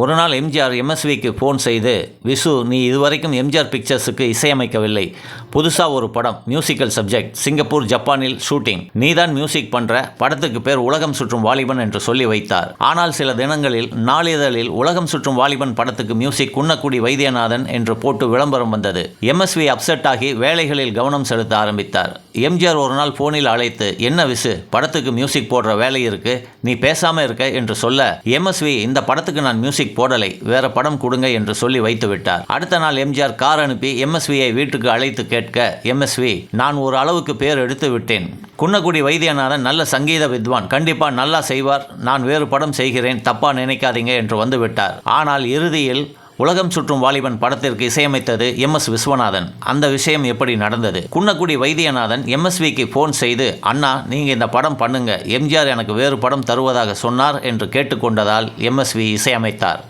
ஒரு நாள் எம்ஜிஆர் எம்எஸ்விக்கு ஃபோன் செய்து விசு நீ இதுவரைக்கும் எம்ஜிஆர் பிக்சர்ஸுக்கு இசையமைக்கவில்லை. புதுசாக ஒரு படம் மியூசிக்கல் சப்ஜெக்ட் சிங்கப்பூர் ஜப்பானில் ஷூட்டிங் நீதான் மியூசிக் பண்ணுற படத்துக்கு பேர் உலகம் சுற்றும் வாலிபன் என்று சொல்லி வைத்தார். ஆனால் சில தினங்களில் நாளிதழில் உலகம் சுற்றும் வாலிபன் படத்துக்கு மியூசிக் குன்னக்குடி வைத்தியநாதன் என்று போட்டு விளம்பரம் வந்தது. எம்எஸ்வி அப்செட் ஆகி வேலைகளில் கவனம் செலுத்த ஆரம்பித்தார். எம்ஜிஆர் ஒரு நாள் ஃபோனில் அழைத்து என்ன விசு படத்துக்கு மியூசிக் போடுற வேலை இருக்கு? நீ பேசாமல் இருக்க என்று சொல்ல எம்எஸ்வி இந்த படத்துக்கு நான் மியூசிக் போடலை. வேற படம் கொடுங்க என்று சொல்லி வைத்து விட்டார். அடுத்த நாள் எம்ஜிஆர் கார் அனுப்பி எம்எஸ்வியை வீட்டுக்கு அழைத்து கேட்க எம்எஸ்வி நான் ஒரு அளவுக்கு பேர் எடுத்து விட்டேன். குன்னக்குடி வைத்தியநாதன் நல்ல சங்கீத வித்வான். கண்டிப்பா நல்லா செய்வார். நான் வேறு படம் செய்கிறேன். தப்பா நினைக்காதீங்க என்று வந்துவிட்டார் ஆனால் இறுதியில் உலகம் சுற்றும் வாலிபன் படத்திற்கு இசையமைத்தது எம் எஸ் விஸ்வநாதன். அந்த விஷயம் எப்படி நடந்தது? குன்னக்குடி வைத்தியநாதன் எம்எஸ்விக்கு ஃபோன் செய்து அண்ணா நீங்கள் இந்த படம் பண்ணுங்க. எம்ஜிஆர் எனக்கு வேறு படம் தருவதாக சொன்னார் என்று கேட்டுக்கொண்டதால் எம்எஸ்வி இசையமைத்தார்.